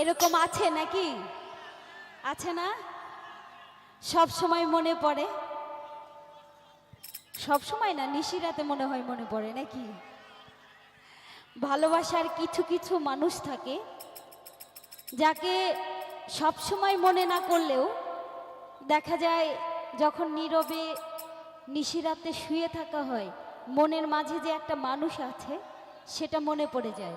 এরকম আছে নাকি? আছে না? সব সময় মনে পড়ে? সব সময় না, নিশিরাতে মনে হয় মনে পড়ে নাকি? ভালোবাসার কিছু কিছু মানুষ থাকে, যাকে সব সময় মনে না করলেও দেখা যায় যখন নীরবে নিশিরাতে শুয়ে থাকা হয়, মনের মাঝে যে একটা মানুষ আছে, সেটা মনে পড়ে যায়।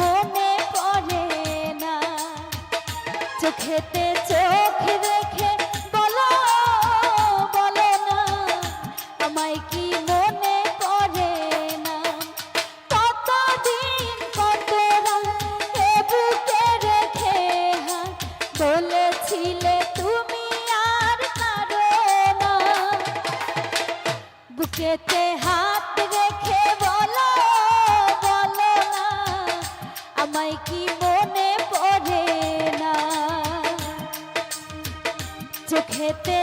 মনে পড়ে না? চোখেতে চোখ চোখেতে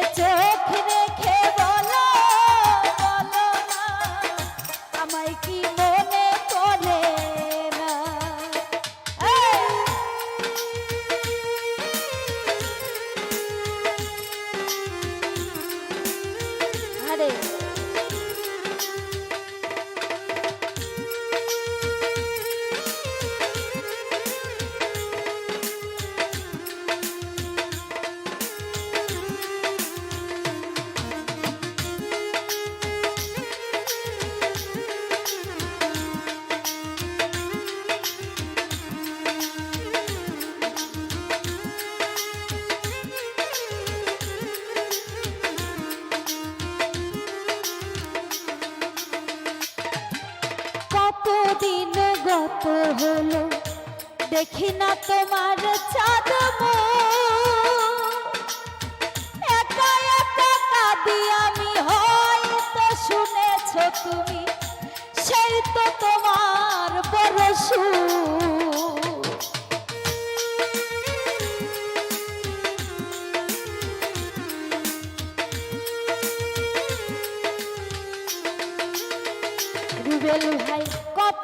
হলো দেখি না তোমার চাঁদ একা একা কাঁদি আমি, হয়তো শুনেছ তুমি, সেই তো তোমার বড়। রুবেল ভাই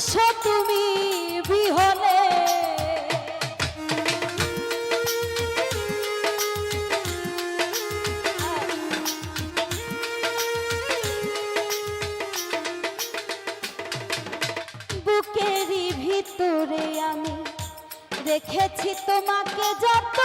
নিঃস্ব তুমি বুকেরই ভিতরে আমি রেখেছি তোমাকে যতনে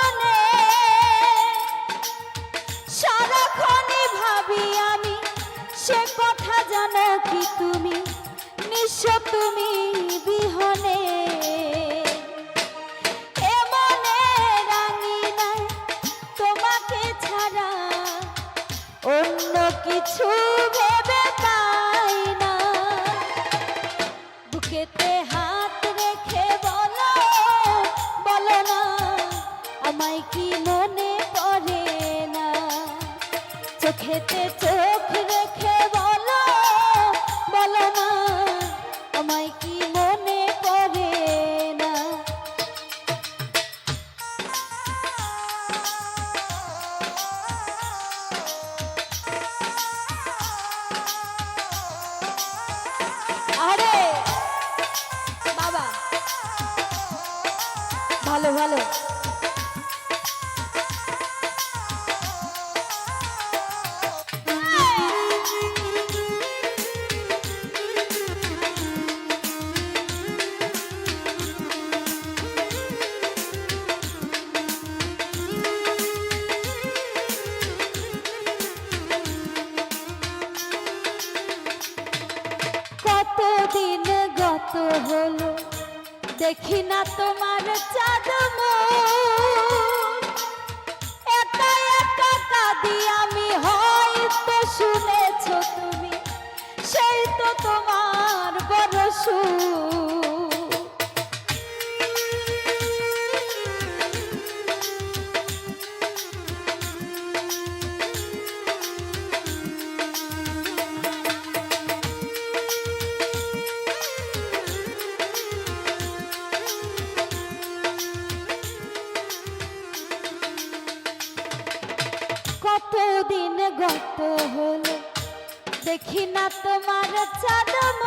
রেখে দেখি না তোমার চাঁদ হলো দেখি না তোমার চাঁদম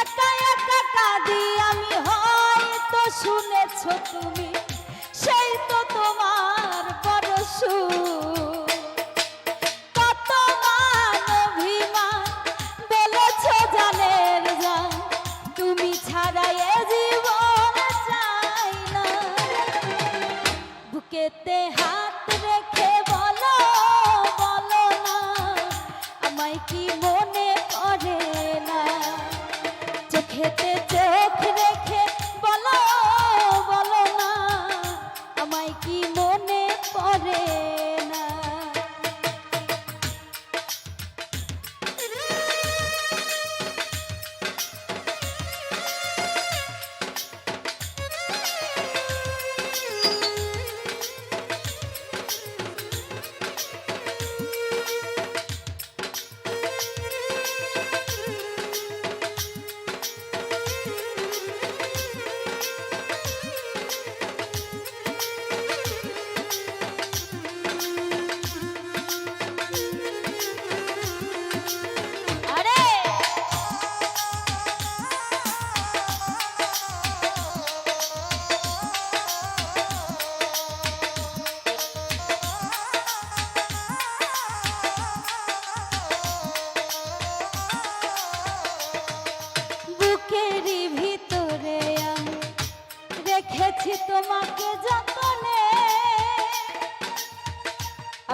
একা একা কাঁদি আমি হয়তো শুনেছ তুমি।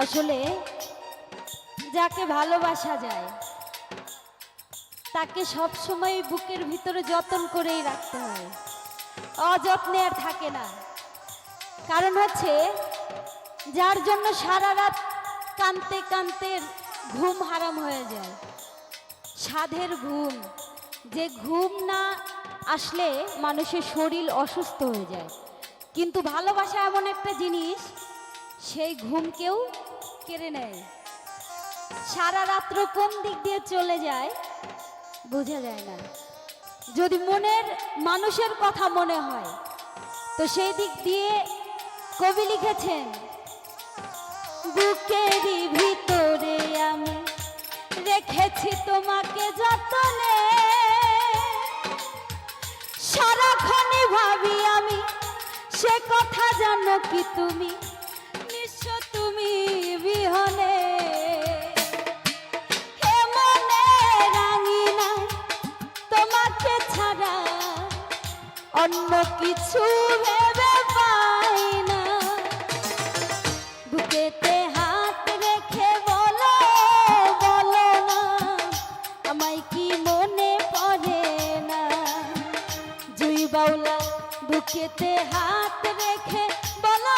আসলে যাকে ভালোবাসা যায়, তাকে সব সময় বুকের ভিতরে যতন করেই রাখতে হয়। অযত্নে আর থাকে না। কারণ হচ্ছে, যার জন্য সারা রাত কানতে কানতে ঘুম হারাম হয়ে যায়। সাধের ঘুম, যে ঘুম না আসলে মানুষের শরীর অসুস্থ হয়ে যায়। কিন্তু ভালোবাসা এমন একটা জিনিস সেই ঘুমকেও কেড়ে নেয়। সারা রাত্র কোন দিক দিয়ে চলে যায় বোঝা যায় না। যদি মনের মানুষের কথা মনে হয়, তো সেই দিক দিয়ে কবি লিখেছেন বুকেরই ভিতরে আমি রেখেছি তোমাকে যতনে। সারাক্ষণে ভাবি আমি সে কথা জানো কি তুমি? কিছু ভেবে পাই না। হাত রেখে বলো বলো না মনে পড়ে না? জুই বাউলা বুকেতে হাত রেখে বলো